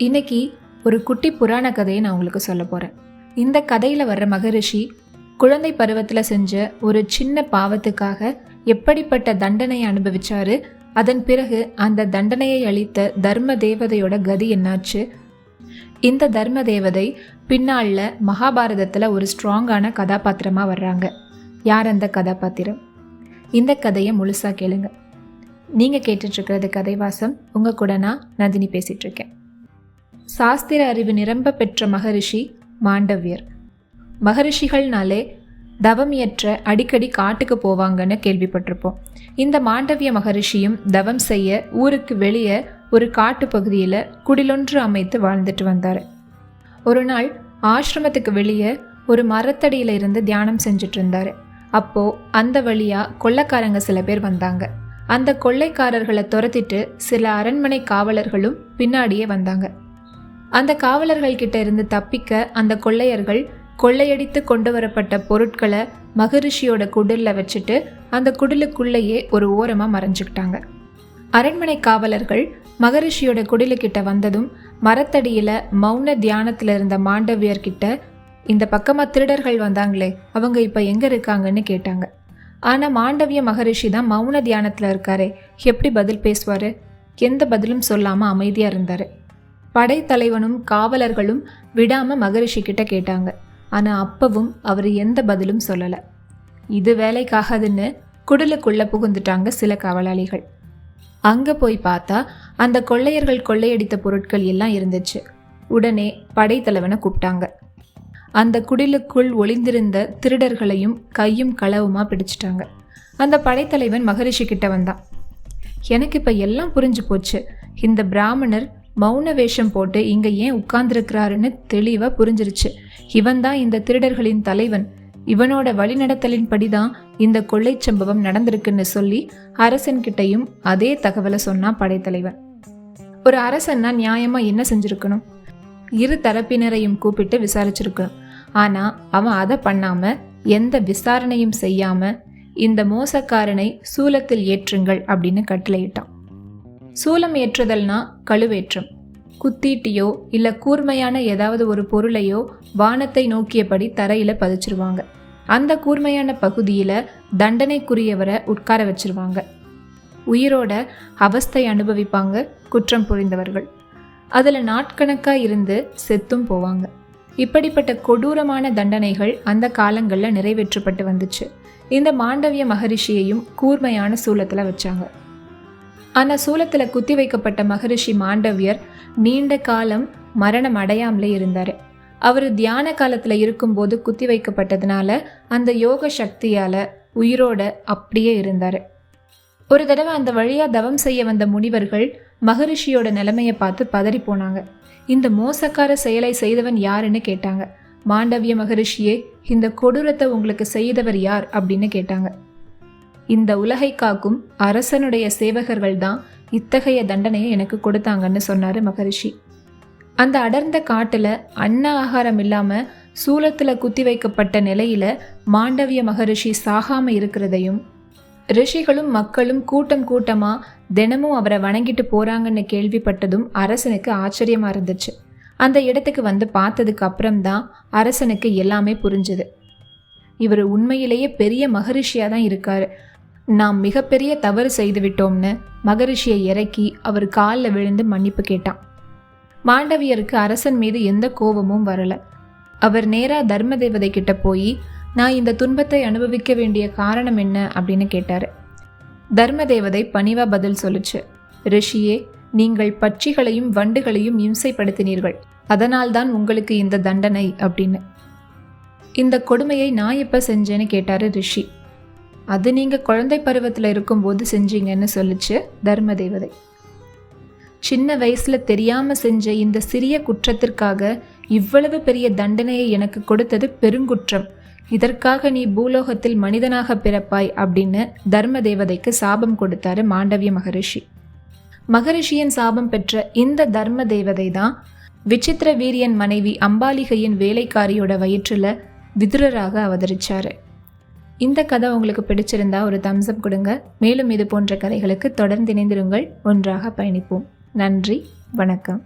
இன்னைக்கு ஒரு குட்டி புராண கதையை நான் உங்களுக்கு சொல்ல போகிறேன் இந்த கதையில் வர்ற மகரிஷி குழந்தை பருவத்தில் செஞ்ச ஒரு சின்ன பாவத்துக்காக எப்படிப்பட்ட தண்டனையை அனுபவிச்சாரு அதன் பிறகு அந்த தண்டனையை அளித்த தர்ம தேவதையோட கதி என்னாச்சு? இந்த தர்ம தேவதை பின்னாளில் மகாபாரதத்தில் ஒரு ஸ்ட்ராங்கான கதாபாத்திரமாக வர்றாங்க. யார் அந்த கதாபாத்திரம்? இந்த கதையை முழுசாக கேளுங்க. நீங்கள் கேட்டுட்ருக்கிறது கதைவாசம். உங்கள் கூட நான் நந்தினி பேசிகிட்ருக்கேன் சாஸ்திர அறிவு நிரம்ப பெற்ற மகரிஷி மாண்டவியர். மகரிஷிகள்னாலே தவம் இயற்ற அடிக்கடி காட்டுக்கு போவாங்கன்னு கேள்விப்பட்டிருப்போம். இந்த மாண்டவிய மகரிஷியும் தவம் செய்ய ஊருக்கு வெளியே ஒரு காட்டு பகுதியில் குடிலொன்று அமைத்து வாழ்ந்துட்டு வந்தார். ஒரு நாள் ஆசிரமத்துக்கு வெளியே ஒரு மரத்தடியில் இருந்து தியானம் செஞ்சுட்டு இருந்தார். அப்போ அந்த வழியாக கொள்ளைக்காரங்க சில பேர் வந்தாங்க. அந்த கொள்ளைக்காரர்களை துரத்திட்டு சில அரண்மனை காவலர்களும் பின்னாடியே வந்தாங்க. அந்த காவலர்கள் கிட்ட இருந்து தப்பிக்க அந்த கொள்ளையர்கள் கொள்ளையடித்து கொண்டு வரப்பட்ட பொருட்களை மகரிஷியோட குடிலில் வச்சுட்டு அந்த குடிலுக்குள்ளேயே ஒரு ஓரமாக மறைஞ்சுக்கிட்டாங்க. அரண்மனை காவலர்கள் மகரிஷியோட குடிலுக்கிட்ட வந்ததும் மரத்தடியில் மௌன தியானத்தில் இருந்த மாண்டவியர்கிட்ட இந்த பக்கமாக திருடர்கள் வந்தாங்களே அவங்க இப்போ எங்கே இருக்காங்கன்னு கேட்டாங்க. ஆனால் மாண்டவிய மகரிஷி தான் மௌன தியானத்தில் இருக்காரே எப்படி பதில் பேசுவார்? எந்த பதிலும் சொல்லாமல் அமைதியாக இருந்தார். படைத்தலைவனும் காவலர்களும் விடாமல் மகரிஷி கிட்ட கேட்டாங்க. ஆனால் அப்பவும் அவர் எந்த பதிலும் சொல்லலை. இது வேலைக்காகாதுன்னு குடலுக்குள்ள புகுந்துட்டாங்க சில காவலாளிகள். அங்கே போய் பார்த்தா அந்த கொள்ளையர்கள் கொள்ளையடித்த பொருட்கள் எல்லாம் இருந்துச்சு. உடனே படைத்தலைவனை கூப்பிட்டாங்க. அந்த குடிலுக்குள் ஒளிந்திருந்த திருடர்களையும் கையும் களவுமா பிடிச்சிட்டாங்க. அந்த படைத்தலைவன் மகரிஷி கிட்ட வந்தான். எனக்கு இப்போ எல்லாம் புரிஞ்சு போச்சு. இந்த பிராமணர் மௌன வேஷம் போட்டு இங்கே ஏன் உட்கார்ந்துருக்கிறாருன்னு தெளிவாக புரிஞ்சிருச்சு. இவன் தான் இந்த திருடர்களின் தலைவன். இவனோட வழிநடத்தலின்படி தான் இந்த கொள்ளை சம்பவம் நடந்திருக்குன்னு சொல்லி அரசன்கிட்டையும் அதே தகவலை சொன்னான் படைத்தலைவன். ஒரு அரசன்னா நியாயமா என்ன செஞ்சிருக்கணும்? இரு தரப்பினரையும் கூப்பிட்டு விசாரிச்சிருக்கணும். ஆனா அவன் அதை பண்ணாம எந்த விசாரணையும் செய்யாம இந்த மோசக்காரனை சூலத்தில் ஏற்றுங்கள் அப்படின்னு கட்டளையிட்டான். சூலம் ஏற்றுதல்னா கழுவேற்றம். குத்தீட்டியோ இல்லை கூர்மையான ஏதாவது ஒரு பொருளையோ வானத்தை நோக்கியபடி தரையில் பதிச்சிருவாங்க. அந்த கூர்மையான பகுதியில் தண்டனைக்குரியவரை உட்கார வச்சிருவாங்க. உயிரோட அவஸ்தை அனுபவிப்பாங்க குற்றம் புரிந்தவர்கள். அதில் நாட்கணக்காக இருந்து செத்தும் போவாங்க. இப்படிப்பட்ட கொடூரமான தண்டனைகள் அந்த காலங்களில் நிறைவேற்றப்பட்டு வந்துச்சு. இந்த மாண்டவிய மகரிஷியையும் கூர்மையான சூலத்தில் வச்சாங்க. ஆனால் சூலத்தில் குத்தி வைக்கப்பட்ட மகரிஷி மாண்டவியர் நீண்ட காலம் மரணம் அடையாமலே இருந்தார். அவர் தியான காலத்தில் இருக்கும்போது குத்தி வைக்கப்பட்டதுனால அந்த யோக சக்தியால் உயிரோட அப்படியே இருந்தார். ஒரு தடவை அந்த வழியாக தவம் செய்ய வந்த முனிவர்கள் மகரிஷியோட நிலைமையை பார்த்து பதறி போனாங்க. இந்த மோசக்கார செயலை செய்தவன் யாருன்னு கேட்டாங்க. மாண்டவிய மகரிஷியே இந்த கொடூரத்தை உங்களுக்கு செய்தவர் யார் அப்படின்னு கேட்டாங்க. இந்த உலகை காக்கும் அரசனுடைய சேவகர்கள் தான் இத்தகைய தண்டனையை எனக்கு கொடுத்தாங்கன்னு சொன்னார் மகரிஷி. அந்த அடர்ந்த காட்டில் அன்ன ஆகாரம் இல்லாமல் சூலத்தில் குத்தி வைக்கப்பட்ட நிலையில் மாண்டவிய மகரிஷி சாகாமல் இருக்கிறதையும் ரிஷிகளும் மக்களும் கூட்டம் கூட்டமாக தினமும் அவரை வணங்கிட்டு போகிறாங்கன்னு கேள்விப்பட்டதும் அரசனுக்கு ஆச்சரியமாக இருந்துச்சு. அந்த இடத்துக்கு வந்து பார்த்ததுக்கு அப்புறம்தான் அரசனுக்கு எல்லாமே புரிஞ்சுது. இவர் உண்மையிலேயே பெரிய மகரிஷியாக தான் இருக்கார். நாம் மிகப்பெரிய தவறு செய்துவிட்டோம்னு மகரிஷியை இறக்கி அவர் காலில் விழுந்து மன்னிப்பு கேட்டான். மாண்டவியருக்கு அரசன் மீது எந்த கோபமும் வரல. அவர் நேராக தர்ம தேவதை கிட்ட போய் நான் இந்த துன்பத்தை அனுபவிக்க வேண்டிய காரணம் என்ன? அப்படின்னு கேட்டார். தர்ம தேவதை பணிவா பதில் சொல்லுச்சு. ரிஷியே நீங்கள் பட்சிகளையும் வண்டுகளையும் இம்சைப்படுத்தினீர்கள். அதனால்தான் உங்களுக்கு இந்த தண்டனை அப்படின்னு. இந்த கொடுமையை நான் எப்போ செஞ்சேன்னு கேட்டாரு ரிஷி. அது நீங்கள் குழந்தை பருவத்தில் இருக்கும்போது செஞ்சீங்கன்னு சொல்லிச்சு தர்ம தேவதை சின்ன வயசில் தெரியாமல் செஞ்ச இந்த சிறிய குற்றத்திற்காக இவ்வளவு பெரிய தண்டனையை எனக்கு கொடுத்தது பெருங்குற்றம். இதற்காக நீ பூலோகத்தில் மனிதனாக பிறப்பாய் அப்படின்னு தர்ம தேவதைக்கு சாபம் கொடுத்தாரு மாண்டவிய மகரிஷி. மகரிஷியின் சாபம் பெற்ற இந்த தர்ம தேவதை தான் விசித்திர வீரியன் மனைவி அம்பாலிகையின் வேலைக்காரியோட வயிற்றில் விதுரராக அவதரிச்சாரு. இந்த கதை உங்களுக்கு பிடிச்சிருந்தா ஒரு தம்ஸ்அப் கொடுங்க. மேலும் இது போன்ற கதைகளுக்கு தொடர்ந்து இணைந்திருங்கள். ஒன்றாக பயணிப்போம். நன்றி. வணக்கம்.